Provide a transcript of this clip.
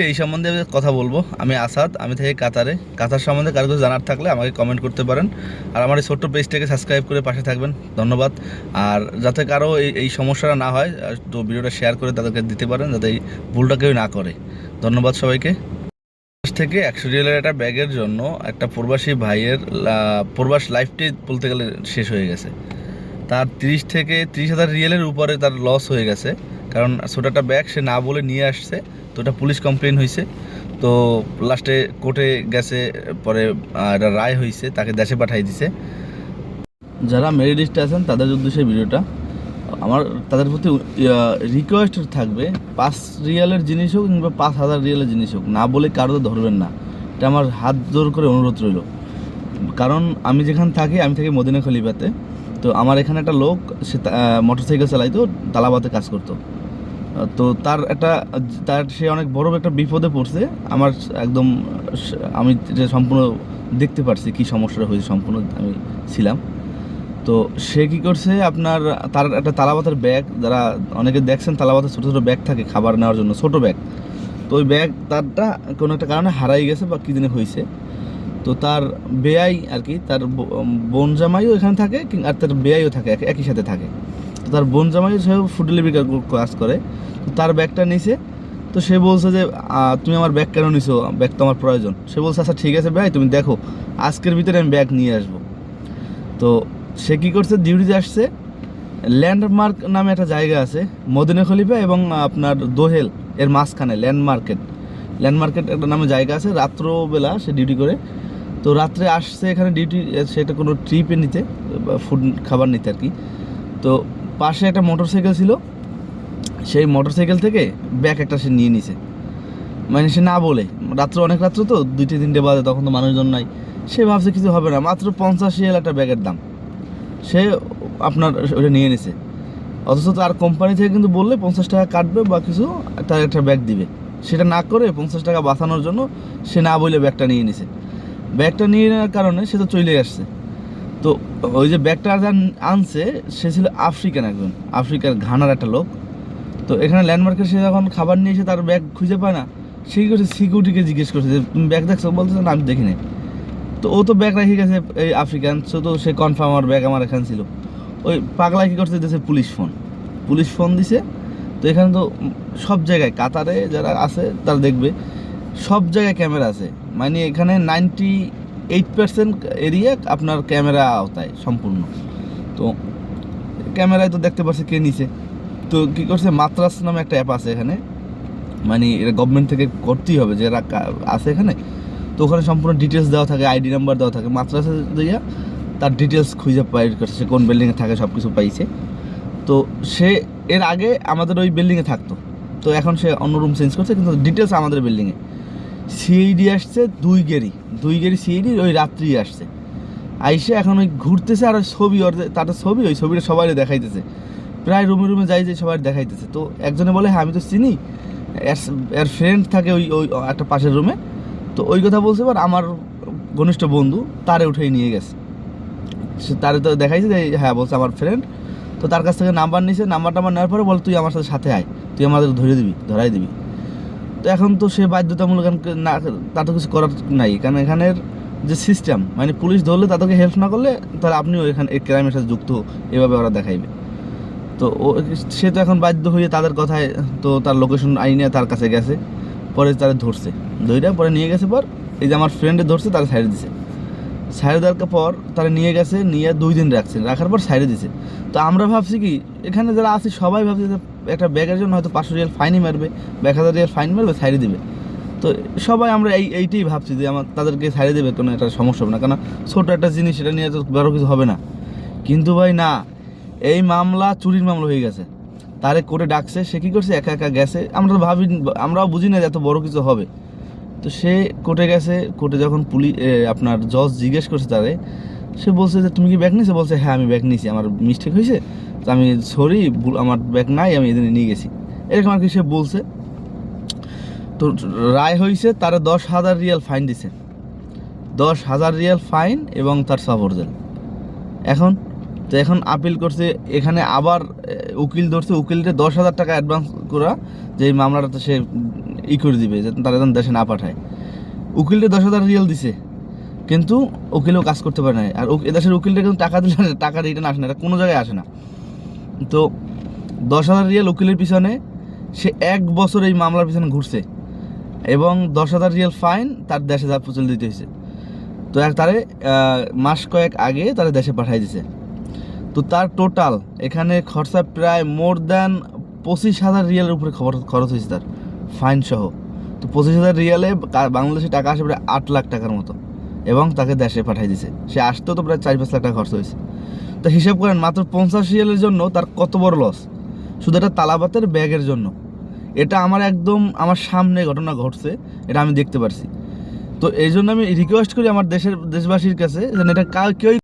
আজকে এই সম্বন্ধে কথা বলব? আমি আসাদ, আমি থাকি কাতারে। কাতার সম্বন্ধে কারও কিছু জানার থাকলে আমাকে কমেন্ট করতে পারেন। আর আমার এই ছোট্ট পেজটাকে সাবস্ক্রাইব করে পাশে থাকবেন। ধন্যবাদ। আর যাতে কারও এই এই সমস্যাটা না হয় তো ভিডিওটা শেয়ার করে তাদেরকে দিতে পারেন, যাতে এই ভুলটা কেউ না করে। ধন্যবাদ সবাইকে। থেকে একশো রিয়েলের একটা ব্যাগের জন্য একটা প্রবাসী ভাইয়ের প্রবাস লাইফটাই বলতে গেলে শেষ হয়ে গেছে। তার তিরিশ থেকে তিরিশ হাজার রিয়েলের উপরে তার লস হয়ে গেছে। কারণ ছোটো একটা ব্যাগ সে না বলে নিয়ে আসছে, তো এটা পুলিশ কমপ্লেন হয়েছে তো লাস্টে কোর্টে গেছে, পরে একটা রায় হয়েছে তাকে দেশে পাঠিয়ে দিছে। যারা মেরিট আছেন, তাদের উদ্দেশ্যে ভিডিওটা। আমার, তাদের প্রতি রিকোয়েস্ট থাকবে, পাঁচ রিয়ালের জিনিস হোক কিংবা পাঁচ হাজার রিয়ালের জিনিস হোক, না বলে কারোতে ধরবেন না। এটা আমার হাত জোর করে অনুরোধ রইল। কারণ আমি যেখানে থাকি, আমি থাকি মদিনা খলিফাতে। তো আমার এখানে একটা লোক, সে মোটর সাইকেল চালাইতো, তালাবাতে কাজ করতো। তো তার একটা, তার, সে অনেক বড় একটা বিপদে পড়ছে। আমার একদম, আমি যে সম্পূর্ণ দেখতে পারছি কি সমস্যাটা হয়েছে, সম্পূর্ণ আমি ছিলাম। তো সে কি করছে, আপনার তার একটা তালাবাতের ব্যাগ, যারা অনেকে দেখছেন তালাবাতের ছোটো ছোটো ব্যাগ থাকে, খাবার নেওয়ার জন্য, ছোট ব্যাগ। তো ওই ব্যাগ তারটা কোনো একটা কারণে হারাই গেছে বা কী দিনে হয়েছে। তো তার বেয়াই আর কি, তার বোন জামাইও এখানে থাকে, আর তার বেয়াইও থাকে, এক- একই সাথে থাকে। তার বোন জামাইও সেও ফুড ডেলিভারি কাজ করে। তো তার ব্যাগটা নিছে। তো সে বলছে যে তুমি আমার ব্যাগ কেন নিছো? ব্যাগ তো আমার প্রয়োজন। সে বলছে আচ্ছা ঠিক আছে ভাই, তুমি দেখো, আজকের ভিতরে আমি ব্যাগ নিয়ে আসব। তো সে কী করছে ডিউটিতে আসছে। ল্যান্ডমার্ক নামে একটা জায়গা আছে, মদিনা খলিফা এবং আপনার দোহেল, এর মাঝখানে ল্যান্ডমার্কেট ল্যান্ডমার্কেট একটা নামে জায়গা আছে, রাত্রবেলা সে ডিউটি করে। তো রাত্রে আসছে এখানে ডিউটি সেটা কোনো ট্রিপে নিতে ফুড খাবার নিতে আর কি। তো পাশে একটা মোটরসাইকেল ছিল। সেই মোটরসাইকেল থেকে ব্যাগ একটা সে নিয়ে নিছে। মানে সে না বলে, রাত্রে অনেক রাত্র তো, দুইটে তিনটে বাজে, তখন তো মানুষজন নাই। সে ভাবছে কিছু হবে না, মাত্র পঞ্চাশ রিয়াল একটা ব্যাগের দাম। সে আপনার ওটা নিয়ে নিছে। অথচ তার কোম্পানি থেকে কিন্তু বললে পঞ্চাশ টাকা কাটবে বা কিছু তার একটা ব্যাগ দিবে। সেটা না করে পঞ্চাশ টাকা বাঁচানোর জন্য সে না বলে ব্যাগটা নিয়ে নিছে। ব্যাগটা নিয়ে নেওয়ার কারণে সে তো চলে আসছে। তো ওই যে ব্যাগটা যার আনছে, সে ছিল আফ্রিকান একজন, আফ্রিকার ঘানার একটা লোক। তো এখানে ল্যান্ডমার্কে সে যখন খাবার নিয়ে এসে তার ব্যাগ খুঁজে পায় না সেই করছে? সিকিউরিটিকে জিজ্ঞেস করছে যে, তুমি ব্যাগ দেখছ? বলতেছে, না, আমি দেখিনি। তো ও তো ব্যাগ রেখে গেছে, এই আফ্রিকান, সো তো সে কনফার্ম আমার ব্যাগ আমার এখানে ছিল। ওই পাগলা কী করছে দিয়েছে পুলিশ ফোন পুলিশ ফোন দিছে, তো এখানে তো সব জায়গায়, কাতারে যারা আছে, তারা দেখবে, সব জায়গায় ক্যামেরা আছে। মানে এখানে নাইনটি এইট পার্সেন্ট এরিয়া আপনার ক্যামেরা আওতায় সম্পূর্ণ। তো ক্যামেরায় তো দেখতে পাচ্ছে কে নিছে। তো কী করছে? মাত্রাস নামে একটা অ্যাপ আছে এখানে। মানে এটা গভর্নমেন্ট থেকে করতেই হবে যে আছে এখানে। তো ওখানে সম্পূর্ণ ডিটেলস দেওয়া থাকে আইডি নাম্বার দেওয়া থাকে। মাত্রাসে দিয়া তার ডিটেলস খুঁজে বাইর করছে সে কোন বিল্ডিংয়ে থাকে সব কিছু পাইছে। তো সে এর আগে আমাদের ওই বিল্ডিংয়ে থাকতো। তো এখন সে অন্য রুম চেঞ্জ করছে, কিন্তু ডিটেলস আমাদের বিল্ডিংয়ে সিআইডি আসছে, দুই গেরি। দুই গেরি সিআইডি, ওই রাত্রি আসছে। আইসে এখন ওই ঘুরতেছে আর ছবি, ওর যে- তার ছবি, ওই ছবিটা সবাই দেখাইতেছে। প্রায় রুমে রুমে যাই যে সবাই দেখাইতেছে। তো একজনে বলে হ্যাঁ আমি তো চিনি। এর- এর ফ্রেন্ড থাকে ওই ওই, একটা পাশের রুমে। তো ওই কথা বলছে, এবার আমার ঘনিষ্ঠ বন্ধু তারে উঠেই নিয়ে গেছে। সে তারে তো দেখাইছে যে হ্যাঁ বলছে আমার ফ্রেন্ড তো তার কাছ থেকে নাম্বার নিয়েছে নাম্বার টাম্বার নেওয়ার পরে বল, তুই আমার সাথে সাথে আয়। তুই আমাদের ধরে দিবি, ধরাই দিবি। তো এখন তো সে বাধ্যতামূলক না তা তো কিছু করার নাই। কারণ এখানের যে সিস্টেম মানে পুলিশ ধরলে তাদেরকে হেল্প না করলে তাহলে আপনিও এখানে এই ক্রাইমের সাথে যুক্ত এভাবে ওরা দেখাইবে। তো ও সে তো এখন বাধ্য হয়ে তাদের কথায়, তো তার লোকেশন আইনে তার কাছে গেছে, পরে তারা ধরছে। ধরে পরে নিয়ে গেছে পর, এই যে আমার ফ্রেন্ডে ধরছে তারা সাইড দিছে। সাইডে দেওয়ার পর তারা নিয়ে গেছে, নিয়ে দুই দিন রাখছে রাখার পর সাইডে দিছে। তো আমরা ভাবছি কি, এখানে যারা আছে, সবাই ভাবছে যে একটা ব্যাগের জন্য হয়তো পাঁচশো রিয়াল ফাইনই মারবে এক হাজার রিয়াল ফাইন মারবে সাইডে দিবে। তো সবাই আমরা এই, এইটাই ভাবছি যে আমার, তাদেরকে সাইডে দেবে, কোনো একটা সমস্যা হবে না। কেন ছোটো একটা জিনিস, সেটা নিয়ে তো বড় কিছু হবে না। কিন্তু ভাই না, এই মামলা চুরির মামলা হয়ে গেছে। তারে কোর্টে ডাকছে, সে কী করছে? একা একা গেছে। আমরা তো ভাবি, আমরাও বুঝি না যে এত বড় কিছু হবে। তো সে কোর্টে গেছে, কোর্টে যখন পুলিশ আপনার জজ জিজ্ঞেস করছে তারে, সে বলছে যে, তুমি কি ব্যাগ নিয়েছো? বলছে হ্যাঁ আমি ব্যাগ নিয়েছি, আমার মিস্টেক হয়েছে, তো আমি সরি আমার ব্যাগ নাই, আমি এদিনে নিয়ে গেছি। এরকম আর কি সে বলছে। তো রায় হয়েছে তারা দশ হাজার রিয়াল ফাইন দিছে। দশ হাজার রিয়াল ফাইন এবং তার সফর জেল এখন, তো এখন আপিল করছে, এখানে আবার উকিল ধরছে, উকিলটা দশ হাজার টাকা অ্যাডভান্স করা যে মামলাটা সে ই করে দিবে, যে তারা যেন দেশে না পাঠায়। উকিলটা দশ হাজার রিয়েল দিছে, কিন্তু উকিলও কাজ করতে পারে না আর এদেশের উকিলটা কিন্তু টাকা দিলে টাকা রিটার্ন আসে না, এটা কোনো জায়গায় আসে না। তো দশ হাজার রিয়েল উকিলের পিছনে সে এক বছর এই মামলার পিছনে ঘুরছে, এবং দশ হাজার রিয়েল ফাইন তার দেশে যা চলে দিতে হয়েছে তো তারে মাস কয়েক আগে তারা দেশে পাঠাই দিছে। তো তার টোটাল এখানে খরচা প্রায় মোর দ্যান পঁচিশ হাজার রিয়ালের উপরে খরচ হয়েছে তার। ফাইন সহ। তো পঁচিশ হাজার রিয়ালে বাংলাদেশে টাকা আসে প্রায় আট লাখ টাকার মতো। এবং তাকে দেশে পাঠাই দিছে। সে আসতেও তো প্রায় চার পাঁচ লাখ টাকা খরচ হয়েছে। তো হিসাব করেন, মাত্র পঞ্চাশ রিয়ালের জন্য তার কত বড় লস শুধু এটা তালাবাতের ব্যাগের জন্য। এটা আমার একদম আমার সামনে ঘটনা ঘটছে, এটা আমি দেখতে পারছি। তো এই জন্য আমি রিকোয়েস্ট করি আমার দেশের দেশবাসীর কাছে, যেন এটা কেউই